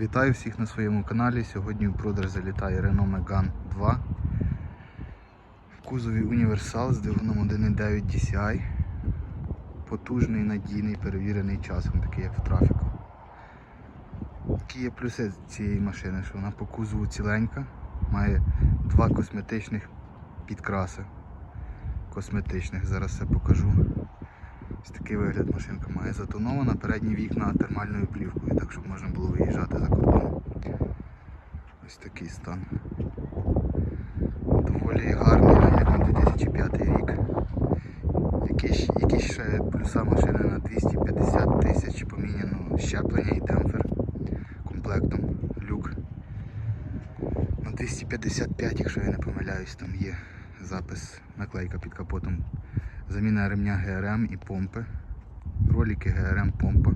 Вітаю всіх на своєму каналі. Сьогодні в продаж залітає Renault Megane 2 в кузові універсал з двигуном 1.9 DCI. Потужний, надійний, перевірений часом, такий як в трафіку. Які є плюси цієї машини, що вона по кузову ціленька, має два косметичних підкраси. Косметичних, зараз все покажу. Ось такий вигляд машинка має затонована, передні вікна термальною плівкою, так щоб можна було виїжджати за кордон. Ось такий стан. Доволі гарний, як на 2005 рік. Якісь, якісь ще плюса машини на 250 тисяч поміняно щеплення і демпфер комплектом люк. На 255, якщо я не помиляюсь, там є запис, наклейка під капотом. Заміна ремня ГРМ і помпи. Ролики ГРМ помпа.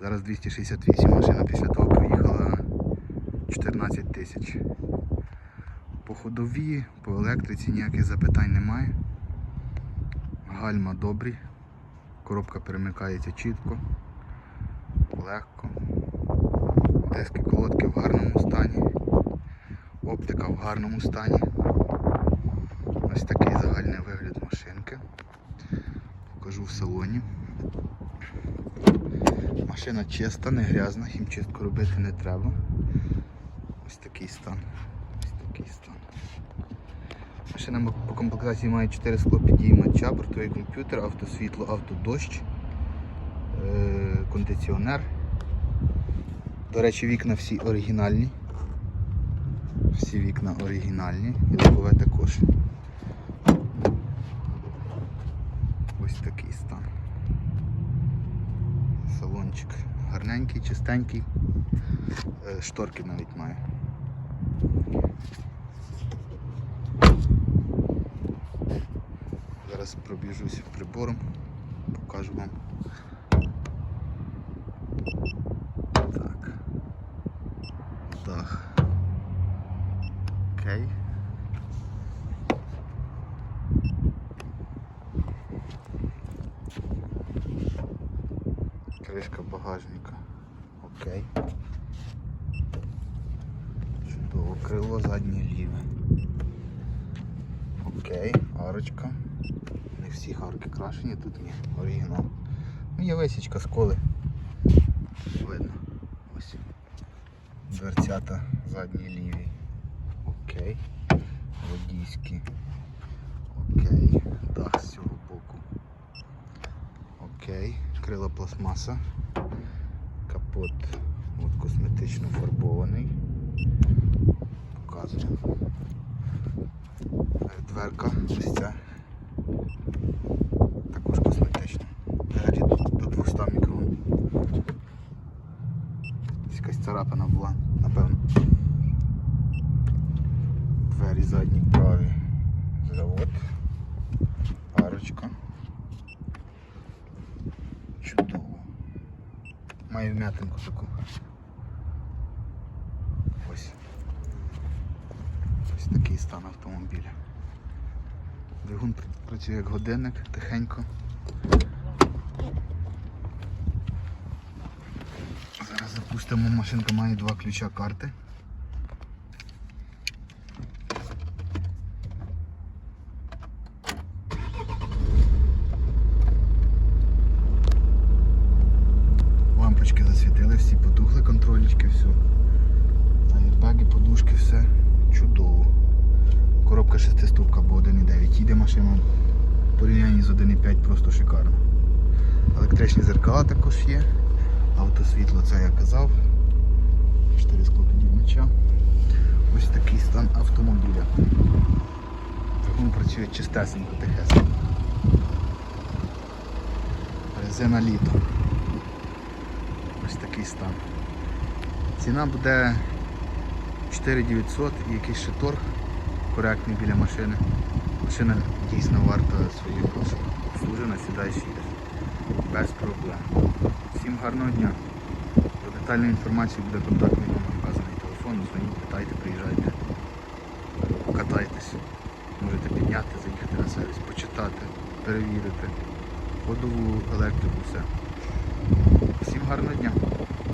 Зараз 268 машина після того проїхала 14 тисяч. По ходовій, по електриці ніяких запитань немає. Гальма добрі. Коробка перемикається чітко, легко. Диски колодки в гарному стані. Оптика в гарному стані. Ось такий загальний в салоні. Машина чиста, не грязна, хімчистку робити не треба. Ось такий стан. Ось такий стан. Машина по комплектації має 4 склопідіймача, бортовий комп'ютер, автосвітло, автодощ, е, кондиціонер. До речі, вікна всі оригінальні. Всі вікна оригінальні і лобове також. Ось такий стан. Салончик чистенький. Е, Шторки навіть має. Зараз пробіжусь прибором, покажу вам. Так. Дах. Окей. Кришка багажника. Окей. Чудово. Крило заднє ліве. Окей, арочка. Не всі арки крашені, тут є оригінал. Ну, є висічка сколи. Видно. Ось. Дверцята задні ліві. Окей. Водійські. Окей. Дах з цього боку. Окей. Крила пластмаса. Капот от косметично фарбований. Показую. Е, Дверка ось ця. Також косметична. Двері до 200 мікрон. Якась царапина була, напевно. Двері задні праві. Завод. Арочка. Чудово. Має вм'ятинку таку. Ось. Ось такий стан автомобіля. Двигун працює як годинник, тихенько. Зараз запустимо, машинка має два ключа карти. Потухли, контролічки, все. Аєрбеги, подушки, все чудово. Коробка шестиступка, бо 1.9. Їде машина порівнянні з 1.5 просто шикарно. Електричні зеркала також є. Автосвітло, це я казав. 4 склопідіймача. Ось такий стан автомобіля. Двигун працює чистесенько, тихесенько. Резина літо. Ось такий стан. Ціна буде 4900 і якийсь ще торг коректний біля машини. Машина дійсно варта своїх грошей. Обслужена, сідаєш їдеш. Без проблем. Всім гарного дня. За детальну інформацію буде контактний номер вказаний телефон. Дзвоніть, питайте, приїжджайте, покатайтесь. Можете підняти, заїхати на сервіс, почитати, перевірити. Ходову електрику, все. Всім гарного дня.